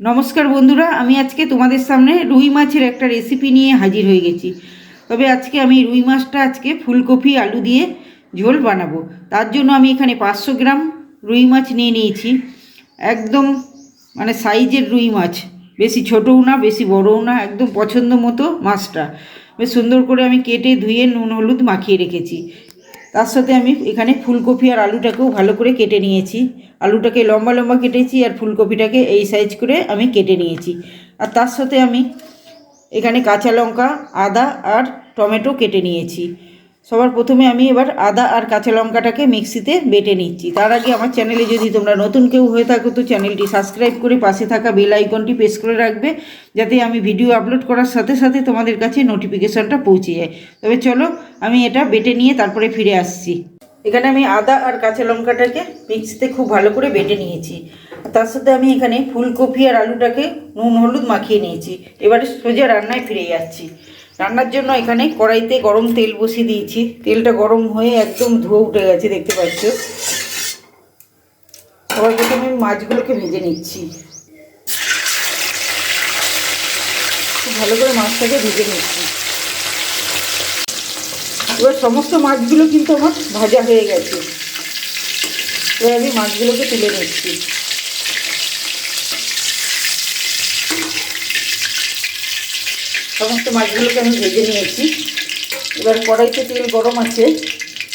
নমস্কার বন্ধুরা, আমি আজকে তোমাদের সামনে রুই মাছের একটা রেসিপি নিয়ে হাজির হয়ে গেছি। তবে আজকে আমি রুই মাছটা আজকে ফুলকপি, আলু দিয়ে ঝোল বানাবো। তার জন্য আমি এখানে পাঁচশো গ্রাম রুই মাছ নিয়ে নিয়েছি। একদম মানে সাইজের রুই মাছ। বেশি ছোটও না, বেশি বড়ও না, একদম পছন্দ মতো মাছটা। বেশ সুন্দর করে আমি কেটে ধুয়ে নুন, হলুদ মাখিয়ে রেখেছি। তার সাথে আমি এখানে ফুলকপি আর আলুটাকেও ভালো করে কেটে নিয়েছি। আলুটাকে লম্বা লম্বা কেটেছি আর ফুলকপিটাকে এই সাইজ করে আমি কেটে নিয়েছি। আর তার সাথে আমি এখানে কাঁচা লঙ্কা, আদা আর টমেটো কেটে নিয়েছি। সবার প্রথমে আমি এবার আদা আর কাঁচা লঙ্কাটাকে মিক্সিতে বেটে নিচ্ছি। তার আগে আমার চ্যানেলে যদি তোমরা নতুন কেউ হয়ে থাকো, তো চ্যানেলটি সাবস্ক্রাইব করে পাশে থাকা বেল আইকনটি প্রেস করে রাখবে, যাতে আমি ভিডিও আপলোড করার সাথে সাথে তোমাদের কাছে নোটিফিকেশনটা পৌঁছে যায়। তবে চলো, আমি এটা বেটে নিয়ে তারপরে ফিরে আসছি। এখানে আমি আদা আর কাঁচা লঙ্কাটাকে মিক্সিতে খুব ভালো করে বেটে নিয়েছি। তার সাথে আমি এখানে ফুলকপি আর আলুটাকে নুন হলুদ মাখিয়ে নিয়েছি। এবারে সোজা রান্নায় ফিরে যাচ্ছি। রান্নার জন্য এখানে কড়াইতে গরম তেল বসিয়ে দিয়েছি। তেলটা গরম হয়ে একদম ধুয়ে উঠে গেছে, দেখতে পাচ্ছ? সবার প্রথমে আমি মাছগুলোকে ভেজে নিচ্ছি। ভালো করে মাছটাকে ভেজে নিচ্ছি। এবার সমস্ত মাছগুলো কিন্তু আমার ভাজা হয়ে গেছে। এবার আমি মাছগুলোকে তুলে নিচ্ছি। সমস্ত মাছগুলোকে আমি ভেজে নিয়েছি। এবার কড়াইতে তেল গরম আছে।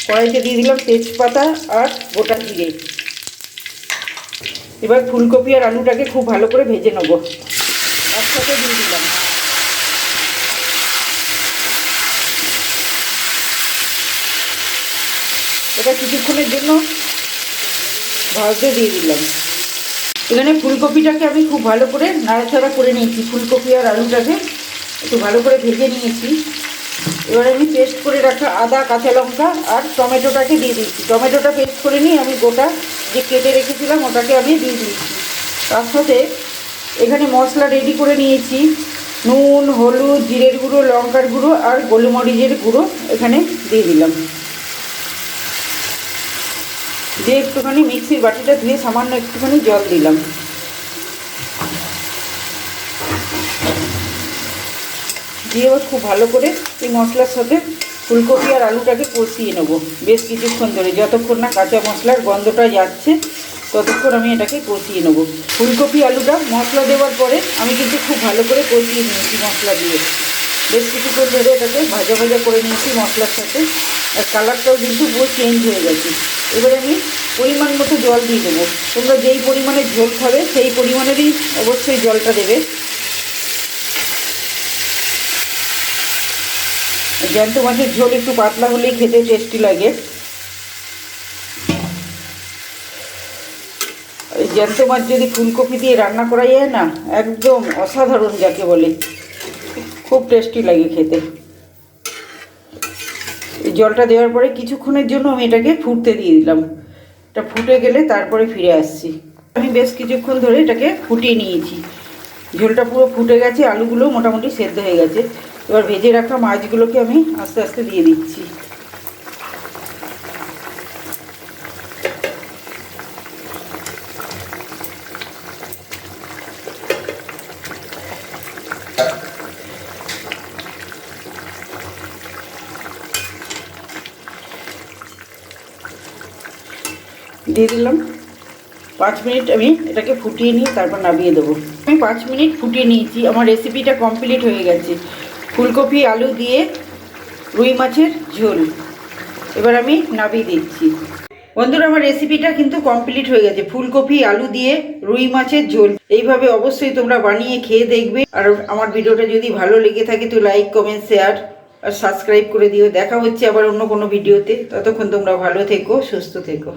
কড়াইতে দিয়ে দিলাম তেজপাতা আর গোটা জিরে। এবার ফুলকপি আর আলুটাকে খুব ভালো করে ভেজে নেব। একসাথে দিয়ে দিলাম। এটা কিছুক্ষণের জন্য ভাজতে দিয়ে দিলাম। এখানে ফুলকপিটাকে আমি খুব ভালো করে নাড়াচাড়া করে নিয়েছি, ফুলকপি আর আলুটাকে। একটু ভালো করে ভেজে নিয়েছি। এবার আমি পেস্ট করে রাখা আদা, কাঁচা লঙ্কা আর টমেটোটাকে দিয়ে দিচ্ছি টমেটোটা পেস্ট করে নিয়ে আমি গোটা যে কেটে রেখেছিলাম, ওটাকে আমি দিয়ে দিয়েছি। তার সাথে এখানে মশলা রেডি করে নিয়েছি। নুন, হলুদ, জিরের গুঁড়ো, লঙ্কার গুঁড়ো আর গোলমরিচের গুঁড়ো এখানে দিয়ে দিলাম। দিয়ে একটুখানি মিক্সির বাটিটা ধুয়ে সামান্য একটুখানি জল দিলাম। দিয়ে এবার খুব ভালো করে এই মশলার সাথে ফুলকপি আর আলুটাকে কষিয়ে নেব। বেশ কিছুক্ষণ ধরে, যতক্ষণ না কাঁচা মশলার গন্ধটা যাচ্ছে, ততক্ষণ আমি এটাকে কষিয়ে নেব। ফুলকপি আলুটা মশলা দেওয়ার পরে আমি কিন্তু খুব ভালো করে কষিয়ে নিয়েছি মশলা দিয়ে। বেশ কিছুক্ষণ ধরে এটাকে ভাজা ভাজা করে নিয়েছি মশলার সাথে, আর কালারটাও কিন্তু পুরো চেঞ্জ হয়ে গেছে। এবারে আমি পরিমাণ মতো জল দিয়ে দেবো। তোমরা যেই পরিমাণে ঝোল খাবে, সেই পরিমাণেরই অবশ্যই জলটা দেবে। জ্যান্ত মাছের ঝোল একটু পাতলা হলেই খেতে টেস্টি লাগে। জ্যান্ত মাছ যদি ফুলকপি দিয়ে রান্না করা যায় না, একদম অসাধারণ যাকে বলে। খুব টেস্টি লাগে খেতে। জলটা দেওয়ার পরে কিছুক্ষণের জন্য আমি এটাকে ফুটতে দিয়ে দিলাম। এটা ফুটে গেলে তারপরে ফিরে আসছি। আমি বেশ কিছুক্ষণ ধরে এটাকে ফুটিয়ে নিয়েছি। ঝোলটা পুরো ফুটে গেছে আলুগুলো মোটামুটি সেদ্ধ হয়ে গেছে। এবার ভেজে রাখা মাছগুলোকে আমি আস্তে আস্তে দিয়ে দিচ্ছি। দিয়ে দিলাম। পাঁচ মিনিট আমি এটাকে ফুটিয়ে নিয়ে তারপর নামিয়ে দেবো। আমি পাঁচ মিনিট ফুটিয়ে নিয়েছি। আমার রেসিপিটা কমপ্লিট হয়ে গেছে। ফুলকপি, আলু দিয়ে রুই মাছের ঝোল। এবার আমি নামিয়ে দিচ্ছি। বন্ধুরা, আমার রেসিপিটা কিন্তু কমপ্লিট হয়ে গেছে। ফুলকপি, আলু দিয়ে রুই মাছের ঝোল। এইভাবে অবশ্যই তোমরা বানিয়ে খেয়ে দেখবে। আর আমার ভিডিওটা যদি ভালো লেগে থাকে, তো লাইক কমেন্ট শেয়ার আর সাবস্ক্রাইব করে দিও। দেখা হচ্ছে আবার অন্য কোনো ভিডিওতে। ততক্ষণ তোমরা ভালো থেকো, সুস্থ থেকো।